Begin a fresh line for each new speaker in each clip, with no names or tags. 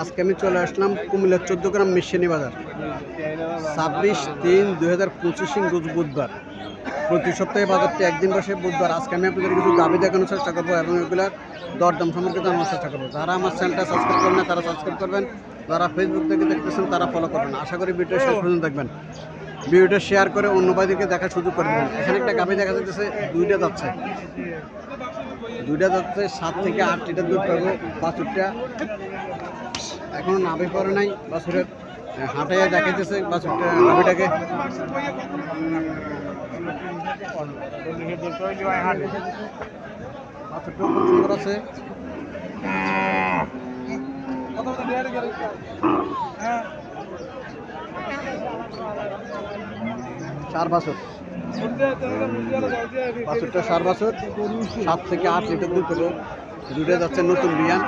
আজকে আমি চলে আসলাম কুমিল্লার চোদ্দ গ্রাম মিশনি বাজার। ছাব্বিশ তিন দুই হাজার পঁচিশ রোজ বুধবার। প্রতি সপ্তাহে বাজারটি একদিন বসে। বুধবার আজকে আমি আপনাদের কিছু দাবি দেখানোর চেষ্টা করব এবং এগুলার দরদাম সম্পর্কে জানানোর চেষ্টা করব। যারা আমার চ্যানেলটা সাবস্ক্রাইব করবেন তারা সাবস্ক্রাইব করবেন। যারা ফেসবুক থেকে দেখতেছেন, তারা ফলো করবেন। আশা করি ভিডিও শেষ পর্যন্ত দেখবেন। ভিডিওটা শেয়ার করে অন্য ভাইদেরকে দেখার সুযোগ করে দেবেন। এখানে একটা গাভি দেখা যাচ্ছে, দুইটা যাচ্ছে। দুইটা যাচ্ছে, সাত থেকে আট লিটার দুধ পাবো, বাছুরটা। এখনও নাভি পরে নাই, বাছুরের হাঁটে দেখাইতেছে বাছুরটা, নাভিটাকে। বাছুরটা খুব সুন্দর আছে। চার বাছুর। বাছুরটা সার বাছুর সাত থেকে আট লিটার দুধ পেল দুটো যাচ্ছে নতুন বিয়ান।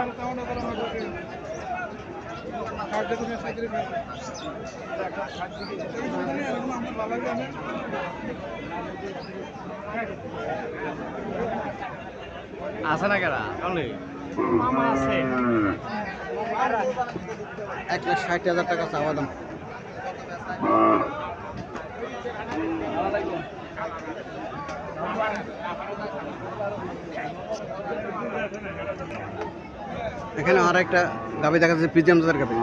আছে না কেনা মামা
এক লাখ ষাট হাজার টাকা চাওয়া দাম। এখানে আর একটা গাবি দেখা যাচ্ছে পিজিয়াম দাদার গাবি।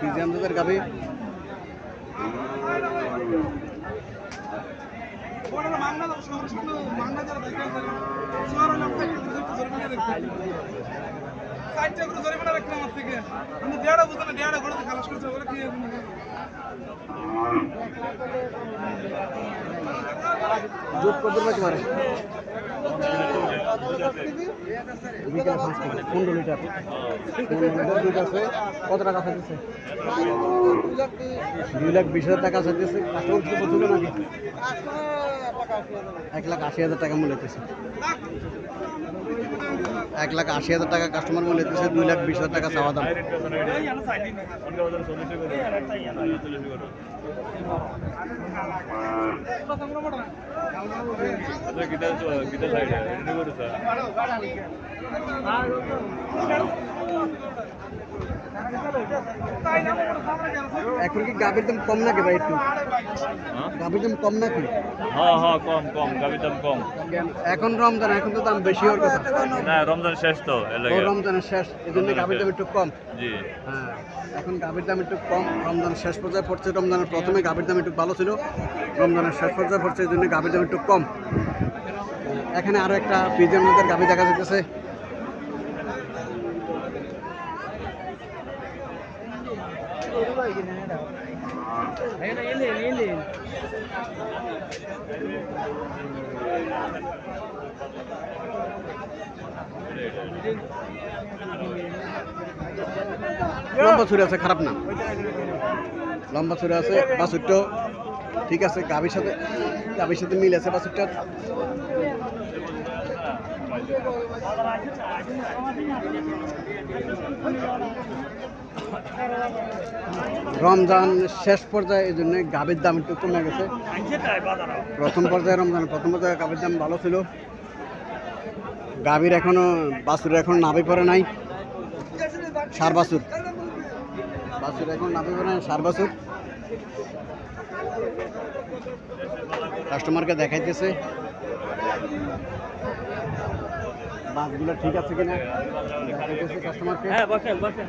পিজিয়াম দাদার গাবি। বাছুরটা সার বাছুর বাছুরটা সার বাছুর পিজিয়াম দাদার গাবি দুধ কত পাইতে পারে বিকেলে পাঁচ থেকে পনেরো লিটার। পনেরো লিটার দুধ আছে, কত টাকা খাইতেছে দুই লাখ বিশ হাজার টাকা চাইতেছে কাস্টমার কি বলছিল নাকি? এক লাখ আশি হাজার টাকা মূল্য হইতেছে এক লাখ আশি হাজার টাকা কাস্টমার মূল্য হইতেছে দুই লাখ বিশ হাজার টাকা চাওয়া দাম। এখন কি গাভীর দাম কম নাকি ভাই একটু? গাভীর দাম কম নাকি?
হ্যাঁ হ্যাঁ কম কম গাভীর দাম কম।
এখন রমজান এখন তো দাম বেশি হওয়ার কথা।
না রমজান শেষ তো
রমজানের শেষ এই জন্য গাভীর দাম একটু কম।
জি।
হ্যাঁ এখন গাভীর দাম একটু কম রমজান শেষ পর্যায়ে পড়ছে রমজানের প্রথমে গাভীর দাম একটু ভালো ছিল। রমজানের শেষ পর্যায়ে পড়ছে এই জন্য গাভীর দাম একটু কম। এখানে আরও একটা পিজের মধ্যে গাভী দেখা যাচ্ছে লম্বা ছুরি আছে, খারাপ না। লম্বা ছুরি আছে বাছুরটাও ঠিক আছে, গাভীর সাথে গাভীর সাথে মিল আছে বাছুরটা রমজান শেষ পর্যায়ে এই জন্য গাভীর দাম একটু কমে গেছে। প্রথম পর্যায়ে রমজান, প্রথম পর্যায়ে গাভীর দাম ভালো ছিল। গাভীর এখনও, বাছুর এখন নাভি পড়ে নাই। সার বাছুর। বাছুর এখন নাভি পড়ে নাই, সার বাছুর। কাস্টমারকে দেখাইতেছে। বাসগুলো ঠিক আছে কিনা? দেখাইতেছে কাস্টমারকে।
হ্যাঁ বসেন বসেন।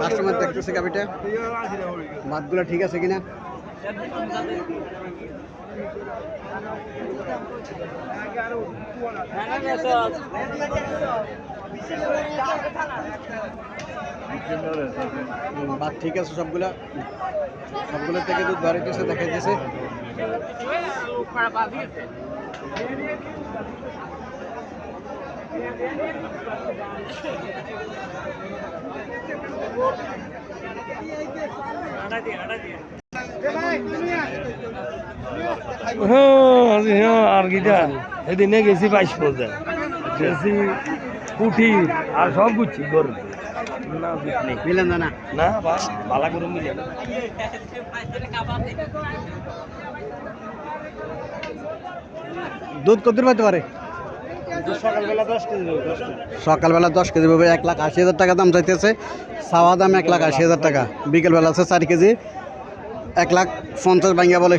কাস্টমার দেখতেছে গাবিটা বাদগুলো ঠিক আছে কিনা? বাদ ঠিক আছে সবগুলা। সবগুলো থেকে দুধ বাড়িতেছে দেখাইতেছে
হ্যাঁ আর গিটা সেদিনে গেছি বাইশ পর্যায়ে গেছি পুঠি আর সব বুঝছি গরু
দুধ কত পারে?
সকালবেলা দশ কেজি
পাবে এক লাখ আশি হাজার টাকা দাম চাইতেছে। সাওয়া দাম এক লাখ আশি হাজার টাকা। বিকেলবেলা আছে চার কেজি। এক লাখ পঞ্চাশ ভাঙ্গিয়া বলে।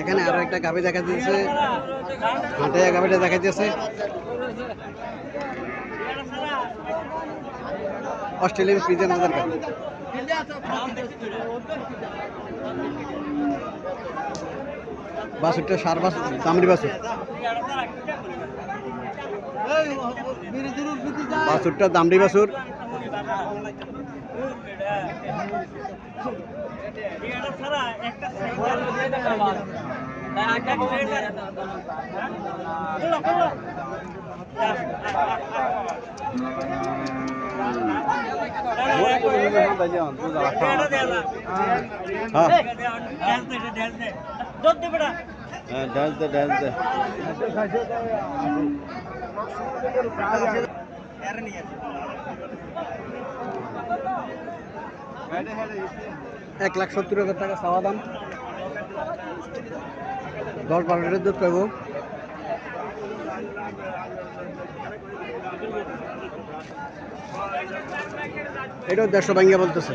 এখানে আরও একটা গাভি দেখা দিয়েছে। হাটে গাভিটা দেখা দিয়েছে অস্ট্রেলিয়ান ফ্রিজের মধ্যে বাসুরটা সার বাস দামড়ি বাসুর বাসুরটা দামড়ি বাসুর হ্যাঁ এক লাখ সত্তর হাজার টাকা চাওয়া দাম। দশ বারো লিটার দুধ পাবো এটাও দেড়শো ভাঙ্গিয়া বলতেছে।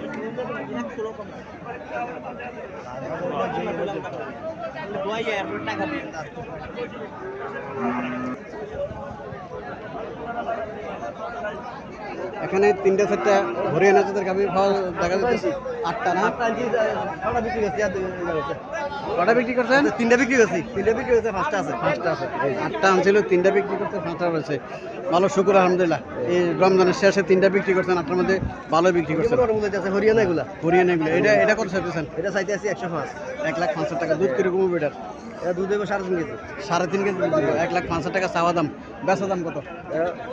এখানে তিনটা চারটা হরিয়ানা জাতের গাভী পাওয়া দেখা যাচ্ছে আটটা না? কটা বিক্রি করছেন? তিনটা বিক্রি করছি। তিনটা বিক্রি করছে পাঁচটা আছে। পাঁচটা আছে। আটটা আনছিল তিনটা বিক্রি করছে পাঁচটা রয়েছে। ভালো শুকুর আলহামদুলিল্লাহ। এই রমজানের শেষে তিনটা বিক্রি করছেন আটটার মধ্যে ভালো বিক্রি করছেন। হরিয়ানা এগুলা? হরিয়ানা এগুলো। এটা এটা কত চাইতেছেন? এটা চাইতে আছি একশো পাঁচ। এক লাখ পাঁচশো টাকা। দুধ কীরকম হবে এটার? এটা দুধ দেবে সাড়ে তিন কেজি। সাড়ে তিন কেজি এক লাখ পাঁচশো টাকা চাওয়া দাম। বেচা দাম কত?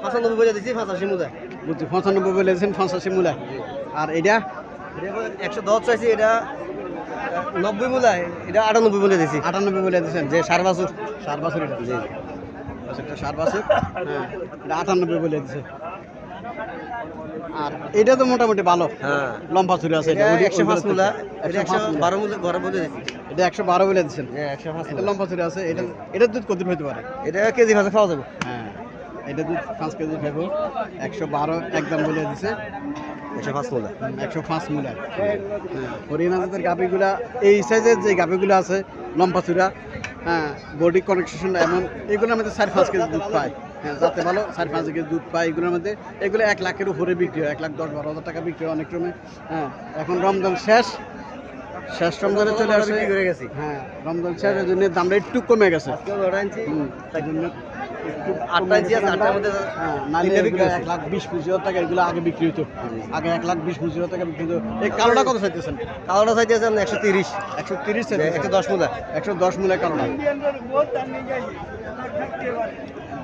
পঁচানব্বই বলে দিচ্ছি পঁচাশি বুঝছি পঁচানব্বই বলে দিয়েছেন পঁচাশি মূলা আর এটা? একশো দশ চাইছি এটা নব্বই মূলা এটা আটানব্বই বলে দিয়েছি আটানব্বই বলে দিয়েছেন যে সার বাছুর। সার বাছুর এটা। জি এটা সার বাছুর। হ্যাঁ এটা আটানব্বই বলে দিয়েছে। আর এটা তো মোটামুটি ভালো।
হ্যাঁ।
লম্বা ছুরি আছে এটা
একশো পাঁচ মূলা এটা
একশো
বারো মূলা বলে
এটা একশো বারো বলে দিচ্ছেন
হ্যাঁ একশো পাঁচ
এটা লম্বা ছুরি আছে এটা এটার দুধ কত হইতে পারে?
এটা কেজি ভাষা খাওয়া যাবে।
এটা দুধ পাঁচ কেজি খাইবো একশো বারো একদম বলে দিছে।
একশো পাঁচ মূলা
একশো পাঁচ মূলা হরিয়ানা জাতের গাভিগুলা এই সাইজের যে গাভিগুলো আছে লম্বা চূড়া হ্যাঁ বডি কানেকশন এমন এগুলোর মধ্যে চার পাঁচ কেজি দুধ পায়। হ্যাঁ যাতে ভালো চার পাঁচ কেজি দুধ পায় এগুলোর মধ্যে। এগুলো এক লাখের উপরে বিক্রি হয় এক লাখ দশ বারো হাজার টাকা বিক্রি হয় অনেক সময় হ্যাঁ এখন রমজান শেষ। শেষ রমজানে চলে আসে। হ্যাঁ রমজান শেষ এই জন্য দামটা একটু কমে গেছে। হুম, তাই জন্য একটু
আটটা ইঞ্চি আছে, আটটার মধ্যে
হ্যাঁ। এক লাখ বিশ পঁচিশ হাজার টাকা এগুলো আগে বিক্রি হতো। আগে এক লাখ বিশ পঁচিশ হাজার টাকা বিক্রি হতো। এই কালোটা কত চাইতেছেন?
কালোটা চাইতে আছে একশো তিরিশ।
একশো তিরিশ
একশো দশ মূলা।
একশো দশ মূল্যের কালোটা।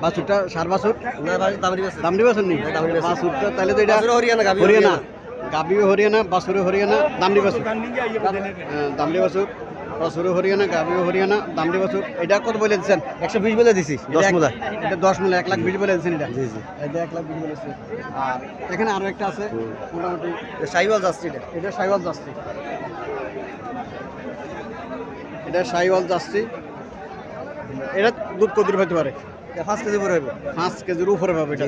বাছুরটা সার বাছুর? দাম বাছুরটা তাহলে তো এটা
হরিয়ানা,
হরিয়ানা। গাবিও হরিয়ানা বাছুরে হরিয়ানা দামড়ি বাছুর। হ্যাঁ, দামড়ি বাছুর হরিয়ানা গাবিও হরিয়ানা দামড়ি বাছুর। এটা কত বলে দিচ্ছেন?
একশো বিশ বলে দিছি। দশ মূলা।
এটা দশ মূল্য এক লাখ বিশ বলে দিচ্ছেন এটা।
জি জি।
এটা এক লাখ বিশ বলেছে আর এখানে আরও একটা আছে মোটামুটি
সাইওয়াল যাচ্ছে এটা।
এটা সাইওয়াল যাচ্ছি। এটা সাইওয়াল যাচ্ছি। এটা দুধ কদুর হইতে পারে।
পাঁচ কেজি পরে হবে
পাঁচ কেজির উপরে পাবে এটা।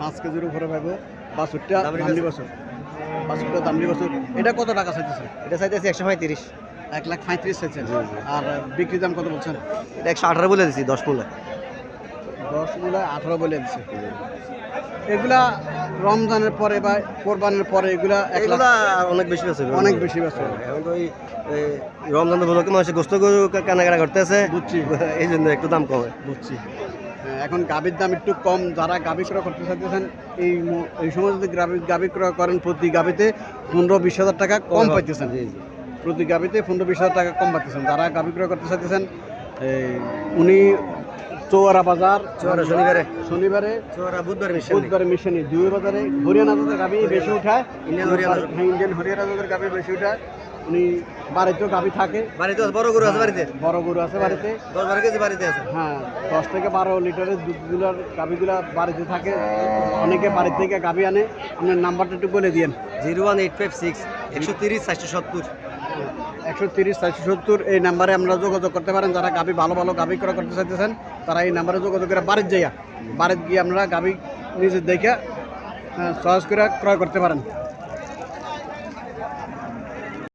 পাঁচ কেজির উপরে পাবো। বাছুরটা
দামড়ি
বাছুর। বাছুরটা দামড়ি বাছুর। এটা কত টাকা চাইতেছে
এটা চাইতে আছে একশো পঁয়ত্রিশ।
এক লাখ পঁয়ত্রিশ
জি।
আর বিক্রি দাম কত বলছেন?
এটা একশো আঠারো বলে দিছি দশ মূলা
দশগুলা আঠারো বলে দিচ্ছে এগুলা রমজানের পরে বা কোরবানের পরে এগুলা
এগুলা অনেক বেশি আছে
অনেক বেশি বেশি
এখন তো ওই রমজান উপলক্ষে মানুষের গোস্ত কেনাকাটা করতেছে।
বুঝছি।
এই জন্য একটু দাম কমে।
বুঝছি। হ্যাঁ, এখন গাভীর দাম একটু কম। যারা গাভী ক্রয় করতে চাইতেছেন এই এই সময় যদি গাভী গাভী ক্রয় করেন প্রতি গাভীতে পনেরো বিশ হাজার টাকা কম পাইতেছেন। প্রতি গাভীতে পনেরো বিশ হাজার টাকা কম পাচ্ছেন। যারা গাভী ক্রয় করতে চাইতেছেন এই, উনি চৌয়ারা বাজার
শনিবারে।
শনিবারে
চোরা বুধবার মিশন।
বুধবারে মিশনে দুই বাজারে হরিয়ানা জাতের গাভী বেশি উঠায়
ইন্ডিয়ান হরিয়ানা।
হ্যাঁ ইন্ডিয়ান হরিয়ানা জাতের গাভী বেশি উঠায় উনি বাড়িতেও গাভী থাকে।
বাড়িতে বড় গরু আছে বাড়িতে?
বড় গরু আছে বাড়িতে।
দশ বারো কেজি বাড়িতে আছে।
হ্যাঁ দশ থেকে বারো লিটারের দুধগুলোর গাভীগুলা বাড়িতে থাকে। অনেকে বাড়ি থেকে গাভী আনে। আপনার নাম্বারটা একটু বলে দিয়েন।
Zero one eight five six একশো তিরিশ চারশো সত্তর।
একশো তিরিশ সত্তর, এই নাম্বারে আমরা যোগাযোগ করতে পারেন। যারা গাভী ভালো ভালো গাভী ক্রয় করতে চাইতেছেন, তারা এই নাম্বারে যোগাযোগ করে বাড়ির যাইয়া, বাড়ির গিয়ে আমরা গাভী নিজে দেখে সহজ করে ক্রয় করতে পারেন।